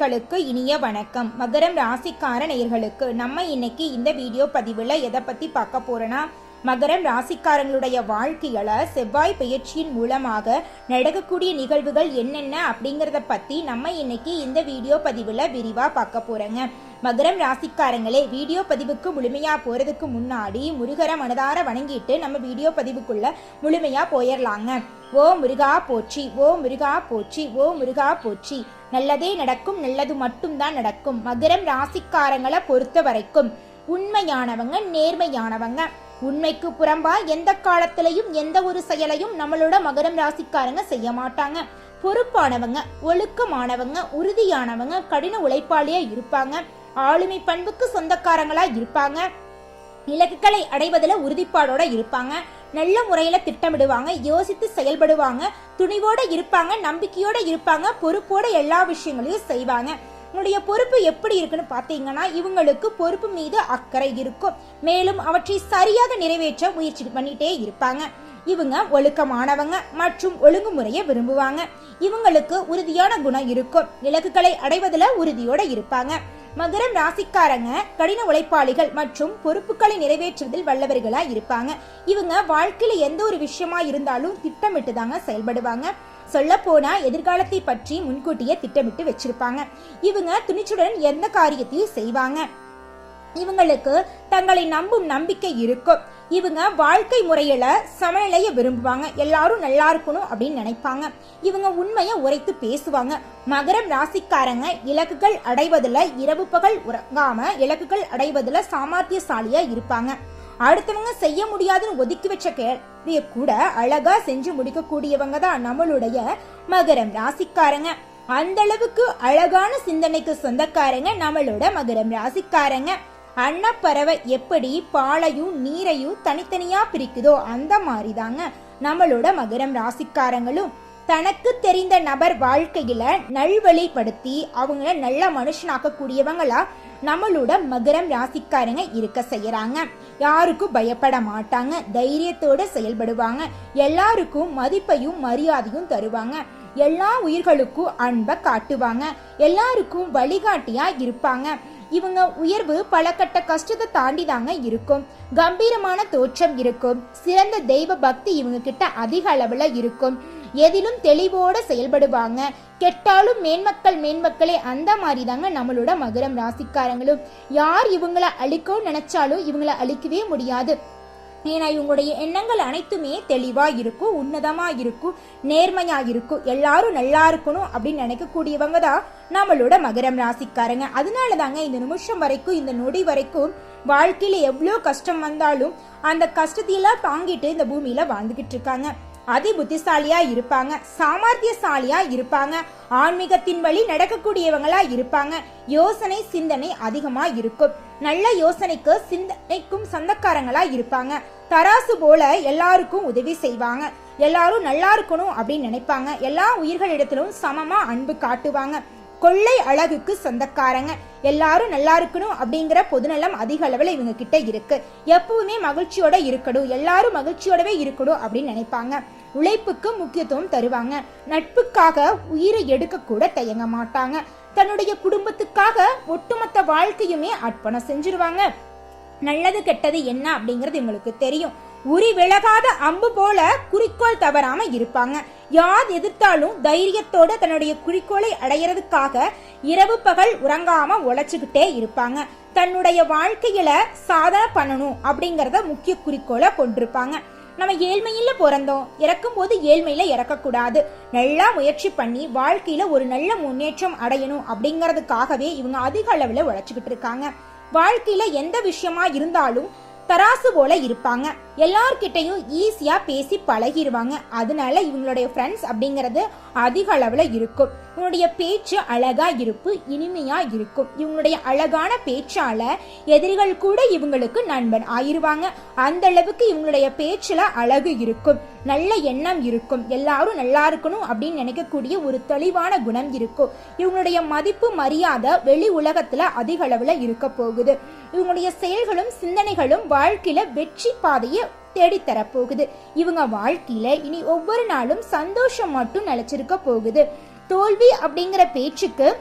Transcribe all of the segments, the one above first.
நேயர்களுக்கு இனிய வணக்கம். மகரம் ராசிக்கார நேயர்களுக்கு நம்ம இன்னைக்கு இந்த வீடியோ பதிவில் எதை பற்றி பார்க்க போறோன்னா மகரம் ராசிக்காரங்களுடைய வாழ்க்கையில செவ்வாய் பயிற்சியின் மூலமாக நடக்கக்கூடிய நிகழ்வுகள் என்னென்ன அப்படிங்கிறத பற்றி நம்ம இன்னைக்கு இந்த வீடியோ பதிவில் விரிவாக பார்க்க போறோங்க. மகரம் ராசிக்காரங்களே வீடியோ பதிவுக்கு முழுமையாக போகிறதுக்கு முன்னாடி முருகரை மனதார வணங்கிட்டு நம்ம வீடியோ பதிவுக்குள்ள முழுமையாக போயிடலாங்க ஓ முருகா போச்சி ஓ முருகா போச்சி ஓ முருகா போச்சி நல்லதே நடக்கும் நல்லது மட்டும்தான் நடக்கும். மகரம் ராசிக்காரங்களை பொறுத்த வரைக்கும் உண்மையானவங்க நேர்மையானவங்க. உண்மைக்கு புறம்பா எந்த காலத்திலையும் எந்த ஒரு செயலையும் நம்மளோட மகரம் ராசிக்காரங்க செய்ய மாட்டாங்க. பொறுப்பானவங்க ஒழுக்கமானவங்க உறுதியானவங்க கடின உழைப்பாளியா இருப்பாங்க. ஆளுமை பண்புக்கு சொந்தக்காரங்களா இருப்பாங்க. இலக்குகளை அடைவதில் உறுதிப்பாடோட இருப்பாங்க. நல்ல முறையில் திட்டமிடுவாங்க யோசித்து செயல்படுவாங்க துணிவோடு இருப்பாங்க நம்பிக்கையோடு இருப்பாங்க பொறுப்போடு எல்லா விஷயங்களையும் செய்வாங்க. உங்களுடைய பொறுப்பு எப்படி இருக்குன்னு பார்த்தீங்கன்னா இவங்களுக்கு பொறுப்பு மீது அக்கறை இருக்கும். மேலும் அவற்றை சரியாக நிறைவேற்ற முயற்சி பண்ணிட்டே இருப்பாங்க. இவங்க ஒழுக்கமானவங்க மற்றும் ஒழுங்குமுறையை விரும்புவாங்க. இவங்களுக்கு உறுதியான குணம் இருக்கும். இலக்குகளை அடைவதில் உறுதியோட இருப்பாங்க. மகரம் ராசிக்காரங்க கடின உழைப்பாளிகள் மற்றும் பொறுப்புகளை நிறைவேற்றுவதில் வல்லவர்களா இருப்பாங்க. இவங்க வாழ்க்கையில எந்த ஒரு விஷயமா இருந்தாலும் திட்டமிட்டு தாங்க செயல்படுவாங்க. சொல்ல போனா எதிர்காலத்தை பற்றி முன்கூட்டியே திட்டமிட்டு வச்சிருப்பாங்க. இவங்க துணிச்சுடன் எந்த காரியத்தையும் செய்வாங்க. இவங்களுக்கு தங்களை நம்பும் நம்பிக்கை இருக்கும். இவங்க வாழ்க்கை முறையில சமநிலையை விரும்புவாங்க. எல்லாரும் நல்லா இருக்கணும் அப்படின்னு நினைப்பாங்க. இவங்க உண்மையை உரைத்து பேசுவாங்க. மகரம் ராசிக்காரங்க இலக்குகள் அடைவதில் இரவு பகல் உறங்காம இலக்குகள் அடைவதில் சாமர்த்தியசாலியா இருப்பாங்க. அடுத்தவங்க செய்ய முடியாதுன்னு ஒதுக்கி வச்ச கேள்விய கூட அழகா செஞ்சு முடிக்கக்கூடியவங்க தான் நம்மளுடைய மகரம் ராசிக்காரங்க. அந்த அளவுக்கு அழகான சிந்தனைக்கு சொந்தக்காரங்க நம்மளோட மகரம் ராசிக்காரங்க. அன்னப்பறவை எப்படி பாலையும் நீரையும் தனித்தனியாக பிரிக்குதோ அந்த மாதிரி தாங்க நம்மளோட மகரம் ராசிக்காரங்களும். தனக்கு தெரிந்த நபர் வாழ்க்கையில நல்வழிப்படுத்தி அவங்கள நல்ல மனுஷனாக்கக்கூடியவங்களா நம்மளோட மகரம் ராசிக்காரங்க இருக்க செய்யறாங்க. யாருக்கும் பயப்பட மாட்டாங்க. தைரியத்தோட செயல்படுவாங்க. எல்லாருக்கும் மதிப்பையும் மரியாதையும் தருவாங்க. எல்லா உயிர்களுக்கும் அன்பை காட்டுவாங்க. எல்லாருக்கும் வழிகாட்டியா இருப்பாங்க. இவங்க உயர்வு பல கட்ட கஷ்டத்தை தாண்டி தாங்க இருக்கும். கம்பீரமான தோற்றம் இருக்கும். சிறந்த தெய்வ பக்தி இவங்க கிட்ட அதிக அளவுல இருக்கும். எதிலும் தெளிவோட செயல்படுவாங்க. கெட்டாலும் மேன்மக்கள் மேன்மக்களே அந்த மாதிரி தாங்க நம்மளோட மகரம் ராசிக்காரங்களும். யார் இவங்களை அழிக்கவும் நினைச்சாலும் இவங்களை அழிக்கவே முடியாது. ஏன்னா இவங்களுடைய எண்ணங்கள் அனைத்துமே தெளிவாக இருக்கும் உன்னதமாக இருக்கும் நேர்மையாக இருக்கும் எல்லாரும் நல்லா இருக்கணும் அப்படின்னு நினைக்கக்கூடியவங்க தான் நம்மளோட மகரம் ராசிக்காரங்க. அதனால தாங்க இந்த நிமிஷம் வரைக்கும் இந்த நொடி வரைக்கும் வாழ்க்கையில் எவ்வளோ கஷ்டம் வந்தாலும் அந்த கஷ்டத்தையெல்லாம் தாங்கிட்டு இந்த பூமியில் வாழ்ந்துக்கிட்டு இருக்காங்க. அதி புத்திசாலியா இருப்பாங்க சாமர்த்தியசாலியா இருப்பாங்க ஆன்மீகத்தின் வழி நடக்கக்கூடியவங்களா இருப்பாங்க. யோசனை சிந்தனை அதிகமா இருக்கும். நல்ல யோசனைக்கு சிந்தனைக்கும் சொந்தக்காரங்களா இருப்பாங்க. தராசு போல எல்லாருக்கும் உதவி செய்வாங்க. எல்லாரும் நல்லா இருக்கணும் அப்படின்னு நினைப்பாங்க. எல்லா உயிர்களிடத்திலும் சமமா அன்பு காட்டுவாங்க. கொள்ளை அழகுக்கு சொந்தக்காரங்க. எல்லாரும் நல்லா இருக்கணும் அப்படிங்கிற பொதுநலம் அதிக அளவில் இவங்க கிட்ட இருக்கு. எப்பவுமே மகிழ்ச்சியோட இருக்கணும் எல்லாரும் மகிழ்ச்சியோடவே இருக்கணும் அப்படின்னு நினைப்பாங்க. உழைப்புக்கு முக்கியத்துவம் தருவாங்க. நட்புக்காக உயிரை எடுக்க கூட தயங்க மாட்டாங்க. தன்னுடைய குடும்பத்துக்காக ஒட்டுமொத்த வாழ்க்கையுமே அர்ப்பணம் செஞ்சிருவாங்க. நல்லது கெட்டது என்ன அப்படிங்கிறது இவங்களுக்கு தெரியும். உரி விலகாத அம்பு போல குறிக்கோள் தவறாம இருப்பாங்க. யார் எதிர்த்தாலும் தைரியத்தோட தன்னுடைய குறிக்கோளை அடையிறதுக்காக இரவு பகல் உறங்காம உழைச்சுக்கிட்டே இருப்பாங்க. தன்னுடைய வாழ்க்கையில சாதனை பண்ணணும் அப்படிங்கறத முக்கிய குறிக்கோளை கொண்டிருப்பாங்க. நம்ம ஏழ்மையில பிறந்தோம். இறக்கும் போது ஏழ்மையில இறக்கக்கூடாது. நல்லா முயற்சி பண்ணி வாழ்க்கையில ஒரு நல்ல முன்னேற்றம் அடையணும் அப்படிங்கறதுக்காகவே இவங்க அதிக அளவில் உழைச்சுக்கிட்டு இருக்காங்க. வாழ்க்கையில எந்த விஷயமா இருந்தாலும் தராசு போல இருப்பாங்க. எல்லார்கிட்டையும் ஈஸியாக பேசி பழகிடுவாங்க அதனால இவங்களுடைய ஃப்ரெண்ட்ஸ் அப்படிங்கிறது அதிக அளவில் இருக்கும். இவங்களுடைய பேச்சு அழகாக இருப்பு இனிமையாக இருக்கும். இவங்களுடைய அழகான பேச்சால் எதிரிகள் கூட இவங்களுக்கு நண்பன் ஆயிடுவாங்க அந்த அளவுக்கு இவங்களுடைய பேச்சில் அழகு இருக்கும். நல்ல எண்ணம் இருக்கும். எல்லாரும் நல்லா இருக்கணும் அப்படின்னு நினைக்கக்கூடிய ஒரு தெளிவான குணம் இருக்கும். இவங்களுடைய மதிப்பு மரியாதை வெளி உலகத்தில் அதிக அளவில் இருக்க போகுது. இவங்களுடைய செயல்களும் சிந்தனைகளும் வாழ்க்கையில் வெற்றி பாதையை தேடித்தர போகுது இவங்க வாழ்க்கையில இனி ஒவ்வொரு நாளும் சந்தோஷம் மட்டும் நிலைச்சிருக்க போகுது. தோல்வி அப்படிங்கிற பேச்சுக்கு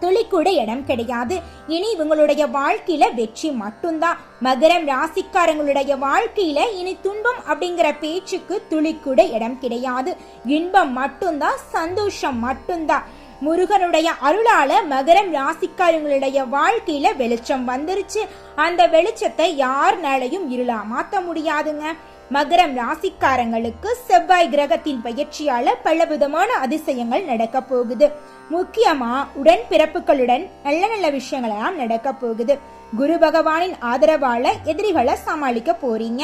துளி கூட இடம் கிடையாது. இனி இவங்களுடைய வாழ்க்கையில வெற்றி மட்டும்தான். மகரம் ராசிக்காரங்களுடைய வாழ்க்கையில இனி துன்பம் அப்படிங்கிற பேச்சுக்கு துளி கூட இடம் கிடையாது. இன்பம் மட்டும்தான் சந்தோஷம் மட்டும்தான். முருகனுடைய அருளால மகரம் ராசிக்காரங்களுடைய வாழ்க்கையில வெளிச்சம் வந்துருச்சு. அந்த வெளிச்சத்தை யாருனாலையும் இருளா மாத்த முடியாதுங்க. மகரம் ராசிக்காரங்களுக்கு செவ்வாய் கிரகத்தின் பயிற்சியால பல விதமான அதிசயங்கள் நடக்க போகுது. முக்கியமா உடன் பிறப்புகளுடன் நல்ல நல்ல விஷயங்களெல்லாம் நடக்க போகுது. குரு பகவானின் ஆதரவால எதிரிகளை சமாளிக்க போறீங்க.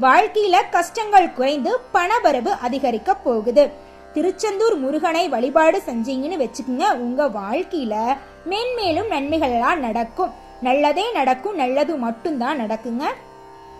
வாழ்க்கையில கஷ்டங்கள் குறைந்து பணவரவு அதிகரிக்க போகுது. திருச்செந்தூர் முருகனை வழிபாடு செஞ்சீங்கன்னு வச்சுக்கோங்க உங்கள் வாழ்க்கையில மேன்மேலும் நன்மைகள் எல்லாம் நடக்கும். நல்லதே நடக்கும் நல்லது மட்டும்தான் நடக்குங்க.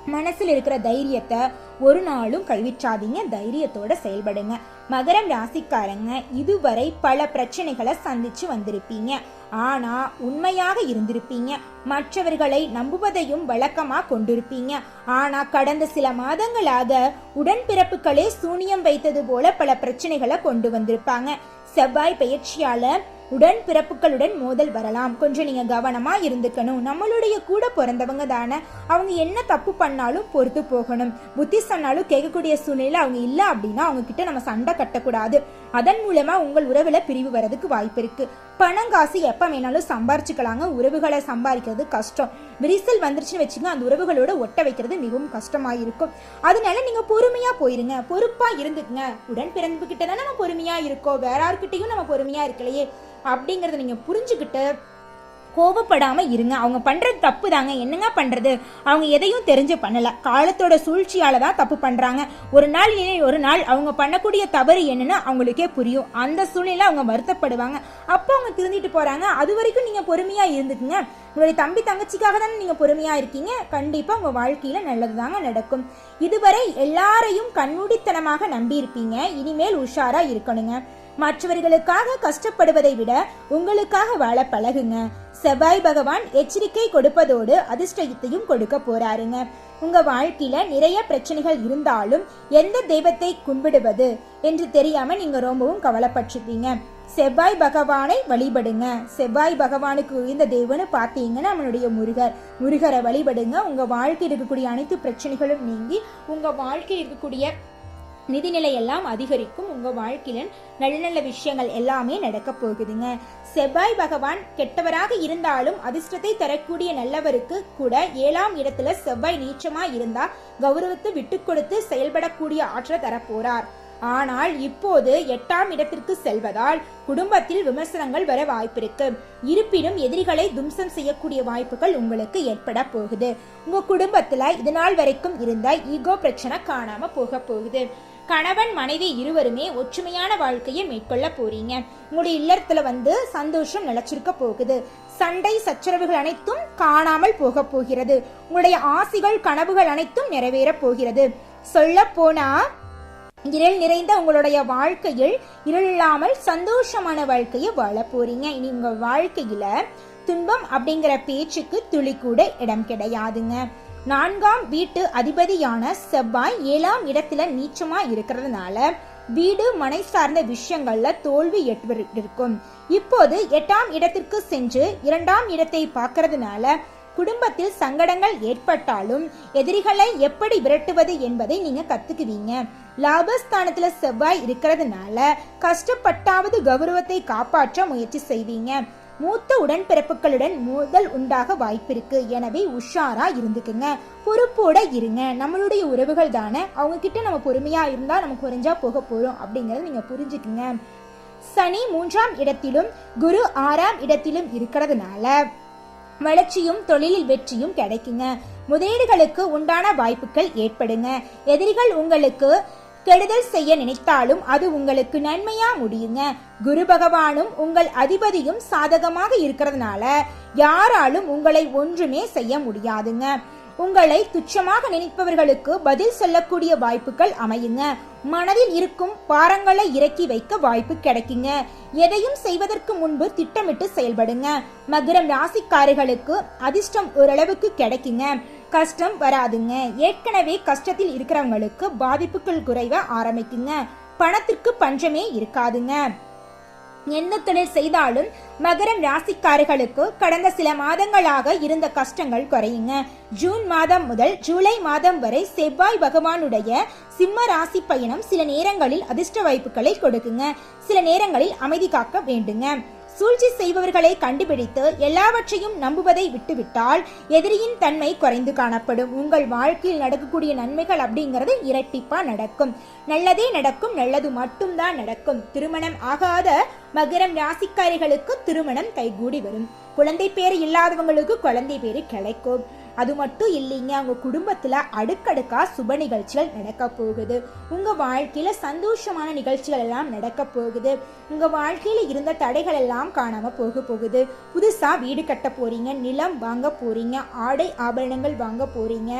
மனசில் இருக்கிற தைரியத்தை ஒரு நாளும் கைவிற்றாதீங்க தைரியத்தோட செயல்படுங்க. மகரம் ராசிக்காரங்க இதுவரை பல பிரச்சனைகளை சந்திச்சு வந்திருப்பீங்க. ஆனா உண்மையாக இருந்திருப்பீங்க. மற்றவர்களை நம்புவதையும் வழக்கமா கொண்டிருப்பீங்க. ஆனா கடந்த சில மாதங்களாக உடன்பிறப்புகளே சூனியம் வைத்தது போல பல பிரச்சனைகளை கொண்டு வந்திருப்பாங்க. செவ்வாய் பயிற்சியால உடன் பிறப்புகளுடன் மோதல் வரலாம். கொஞ்சம் நீங்கள் கவனமாக இருந்துக்கணும். நம்மளுடைய கூட பிறந்தவங்க தானே. அவங்க என்ன தப்பு பண்ணாலும் பொறுத்து போகணும். புத்தி சொன்னாலும் கேட்கக்கூடிய சூழ்நிலை அவங்க இல்லை அப்படின்னா அவங்க கிட்ட நம்ம சண்டை கட்டக்கூடாது. அதன் மூலமா உங்கள் உறவுல பிரிவு வரதுக்கு வாய்ப்பு இருக்கு. பணம் காசு எப்போ வேணாலும் சம்பாரிச்சுக்கலாங்க. உறவுகளை சம்பாதிக்கிறது கஷ்டம். விரிசல் வந்துருச்சுன்னு வச்சுங்க அந்த உறவுகளோட ஒட்ட வைக்கிறது மிகவும் கஷ்டமாக இருக்கும் அதனால நீங்கள் பொறுமையாக போயிருங்க. பொறுப்பாக இருந்துக்குங்க. உடன் பிறந்துக்கிட்ட தான் நம்ம பொறுமையாக இருக்கோம். வேற யார்கிட்டயும் நம்ம பொறுமையாக இருக்கலையே. அப்படிங்கிறத நீங்கள் புரிஞ்சுக்கிட்டு கோவப்படாமல் இருங்க. அவங்க பண்ணுறது தப்பு தாங்க என்னங்க பண்ணுறது அவங்க எதையும் தெரிஞ்சு பண்ணலை. காலத்தோட சூழ்ச்சியால் தான் தப்பு பண்ணுறாங்க ஒரு நாள் இல்லை ஒரு நாள் அவங்க பண்ணக்கூடிய தவறு என்னன்னு அவங்களுக்கே புரியும். அந்த சூழ்நிலை அவங்க வருத்தப்படுவாங்க. அப்போ அவங்க திருந்திட்டு போகிறாங்க அது வரைக்கும் நீங்கள் பொறுமையாக இருந்துக்குங்க. உங்களுடைய தம்பி தங்கச்சிக்காக தானே நீங்கள் பொறுமையாக இருக்கீங்க. கண்டிப்பாக உங்கள் வாழ்க்கையில் நல்லது தாங்க நடக்கும். இதுவரை எல்லாரையும் கண்மூடித்தனமாக நம்பி இருப்பீங்க இனிமேல் உஷாராக இருக்கணுங்க. மற்றவர்களுக்காக கஷ்டப்படுவதை விட உங்களுக்காக வாழ பழகுங்க. செவ்வாய் பகவான் எச்சரிக்கை கொடுப்பதோடு அதிர்ஷ்டத்தையும் கொடுக்க போறாருங்க. உங்க வாழ்க்கையில நிறைய பிரச்சனைகள் இருந்தாலும் எந்த தெய்வத்தை கும்பிடுவது என்று தெரியாம நீங்க ரொம்பவும் கவலைப்பட்டிருப்பீங்க. செவ்வாய் பகவானை வழிபடுங்க. செவ்வாய் பகவானுக்கு உயர்ந்த தெய்வம்னு பார்த்தீங்கன்னா நம்மளுடைய முருகர். முருகரை வழிபடுங்க. உங்க வாழ்க்கையில் இருக்கக்கூடிய அனைத்து பிரச்சனைகளும் நீங்கி உங்க வாழ்க்கையில் இருக்கக்கூடிய நிதிநிலை எல்லாம் அதிகரிக்கும். உங்க வாழ்க்கையில நல்ல நல்ல விஷயங்கள் எல்லாமே நடக்க போகுதுங்க. செவ்வாய் பகவான் கெட்டவராக இருந்தாலும் அதிர்ஷ்டத்தை தரக்கூடிய நல்லவருக்கு கூட ஏழாம் இடத்துல செவ்வாய் நீச்சமா இருந்தா கௌரவத்தை விட்டு கொடுத்து செயல்படக்கூடிய ஆற்றல் தரப்போறார். ஆனால் இப்போது எட்டாம் இடத்திற்கு செல்வதால் குடும்பத்தில் விமர்சனங்கள் வர வாய்ப்பிருக்கு. இருப்பினும் எதிரிகளை தும்சம் செய்யக்கூடிய வாய்ப்புகள் உங்களுக்கு ஏற்பட போகுது. உங்க குடும்பத்துல இது நாள் வரைக்கும் இருந்த ஈகோ பிரச்சனை காணாம போக போகுது. கணவன் மனைவி இருவருமே ஒற்றுமையான வாழ்க்கையை மேற்கொள்ள போறீங்க. உங்களுடைய இல்லத்துல வந்து சந்தோஷம் நிலச்சிருக்க போகுது. சண்டை சச்சரவுகள் அனைத்தும் காணாமல் போக போகிறது. உங்களுடைய ஆசைகள் கனவுகள் அனைத்தும் நிறைவேற போகிறது. சொல்ல போனா இருள் நிறைந்த உங்களுடைய வாழ்க்கையில் இருள் இல்லாமல் சந்தோஷமான வாழ்க்கையை வாழ போறீங்க. இனி உங்க வாழ்க்கையில துன்பம் அப்படிங்கிற பேச்சுக்கு துளி கூட இடம் கிடையாதுங்க. நான்காம் வீட்டு அதிபதியான செவ்வாய் ஏழாம் இடத்துல நீச்சமா இருக்கிறதுனால வீடு மனை சார்ந்த விஷயங்கள்ல தோல்வி இருக்கும். இப்போது எட்டாம் இடத்திற்கு சென்று இரண்டாம் இடத்தை பார்க்கறதுனால குடும்பத்தில் சங்கடங்கள் ஏற்பட்டாலும் எதிரிகளை எப்படி விரட்டுவது என்பதை நீங்க கத்துக்குவீங்க. லாபஸ்தானத்துல செவ்வாய் இருக்கிறதுனால கஷ்டப்பட்டாவது கௌரவத்தை காப்பாற்ற முயற்சி செய்வீங்க. மூத்த உடன்பிறப்புகளுடன் மோதல் உண்டாக வாய்ப்பிருக்கு எனவே உஷாரா இருந்துக்குங்க. பொறுப்போட இருங்க. நம்மளுடைய உறவுகள் தானே. அவங்க கிட்ட நம்ம பொறுமையா இருந்தா நம்ம குறைஞ்சா போக போறோம் அப்படிங்கறத நீங்க புரிஞ்சுக்குங்க. சனி மூன்றாம் இடத்திலும் குரு ஆறாம் இடத்திலும் இருக்கிறதுனால வளர்ச்சியும் தொழிலில் வெற்றியும் கிடைக்குங்க. முதலீடுகளுக்கு உண்டான வாய்ப்புகள் ஏற்படுங்க. எதிரிகள் உங்களுக்கு கெடுதல் செய்ய நினைத்தாலும் அது உங்களுக்கு நன்மையா முடியுங்க. குரு பகவானும் உங்கள் அதிபதியும் சாதகமாக இருக்கிறதுனால யாராலும் உங்களை ஒன்றுமே செய்ய முடியாதுங்க. உங்களை துச்சமாக நினைப்பவர்களுக்கு பதில் சொல்லக்கூடிய வாய்ப்புகள் அமையுங்க. மனதில் இருக்கும் பாரங்களை இறக்கி வைக்க வாய்ப்பு கிடைக்குங்க. எதையும் செய்வதற்கு முன்பு திட்டமிட்டு செயல்படுங்க. மகரம் ராசிக்காரர்களுக்கு அதிர்ஷ்டம் ஓரளவுக்கு கிடைக்குங்க. கஷ்டம் வராதுங்க. ஏற்கனவே கஷ்டத்தில் இருக்கிறவங்களுக்கு பாதிப்புகள் குறைவ ஆரம்பிக்குங்க. பணத்திற்கு பஞ்சமே இருக்காதுங்க. என்ன தொழில் செய்தாலும் மகரம் ராசிக்காரர்களுக்கு கடந்த சில மாதங்களாக இருந்த கஷ்டங்கள் குறையுங்க. ஜூன் மாதம் முதல் ஜூலை மாதம் வரை செவ்வாய் பகவானுடைய சிம்ம ராசி பயணம் சில நேரங்களில் அதிர்ஷ்ட வாய்ப்புகளை கொடுக்குங்க. சில நேரங்களில் அமைதி காக்க வேண்டுங்க. சூழ்ச்சி செய்பவர்களை கண்டுபிடித்து எல்லாவற்றையும் நம்புவதை விட்டுவிட்டால் எதிரியின் தன்மை குறைந்து காணப்படும். உங்கள் வாழ்க்கையில் நடக்கக்கூடிய நன்மைகள் அப்படிங்கிறது இரட்டிப்பா நடக்கும். நல்லதே நடக்கும் நல்லது மட்டும்தான் நடக்கும். திருமணம் ஆகாத மகரம் ராசிக்காரிகளுக்கு திருமணம் கைகூடி வரும். குழந்தை பேர் இல்லாதவங்களுக்கு குழந்தை பேரு கிடைக்கும். அது மட்டும் இல்லைங்க உங்கள் குடும்பத்தில் அடுக்கடுக்காக சுப நிகழ்ச்சிகள் நடக்க போகுது. உங்கள் வாழ்க்கையில் சந்தோஷமான நிகழ்ச்சிகள் எல்லாம் நடக்க போகுது. உங்கள் வாழ்க்கையில் இருந்த தடைகள் எல்லாம் காணாமல் போக போகுது. புதுசாக வீடு கட்ட போகிறீங்க நிலம் வாங்க போகிறீங்க ஆடை ஆபரணங்கள் வாங்க போகிறீங்க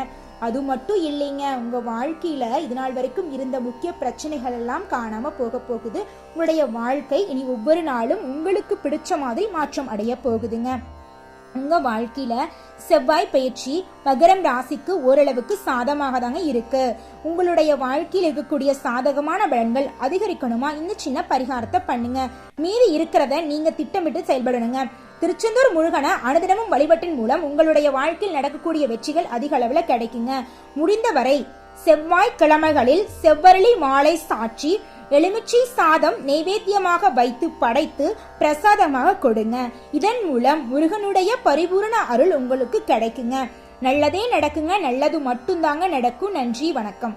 அது மட்டும் இல்லைங்க உங்கள் வாழ்க்கையில் இது நாள் வரைக்கும் இருந்த முக்கிய பிரச்சனைகள் எல்லாம் காணாமல் போக போகுது. உங்களுடைய வாழ்க்கை இனி ஒவ்வொரு நாளும் உங்களுக்கு பிடிச்ச மாதிரி மாற்றம் அடைய போகுதுங்க. உங்க வாழ்க்கையில செவ்வாய் பயிற்சி மகரம் ராசிக்கு ஓரளவுக்கு சாதமாக தாங்க இருக்கு. உங்களுடைய வாழ்க்கையில் இருக்கக்கூடிய சாதகமான பலன்கள் அதிகரிக்கணுமா? இந்த சின்ன பரிகாரத்தை பண்ணுங்க. மீறி இருக்கிறத நீங்க திட்டமிட்டு செயல்படணுங்க. திருச்செந்தூர் முருகனை அனுதினமும் வழிபட்டின் மூலம் உங்களுடைய வாழ்க்கையில் நடக்கக்கூடிய வெற்றிகள் அதிக அளவில் கிடைக்குங்க. முடிந்தவரை செவ்வாய் கிழமைகளில் செவ்வரளி மாலை சாட்சி எலுமிச்சை சாதம் நைவேத்தியமாக வைத்து படைத்து பிரசாதமாக கொடுங்க. இதன் மூலம் முருகனுடைய பரிபூரண அருள் உங்களுக்கு கிடைக்குங்க. நல்லதே நடக்குங்க நல்லது மட்டும்தாங்க நடக்கும். நன்றி வணக்கம்.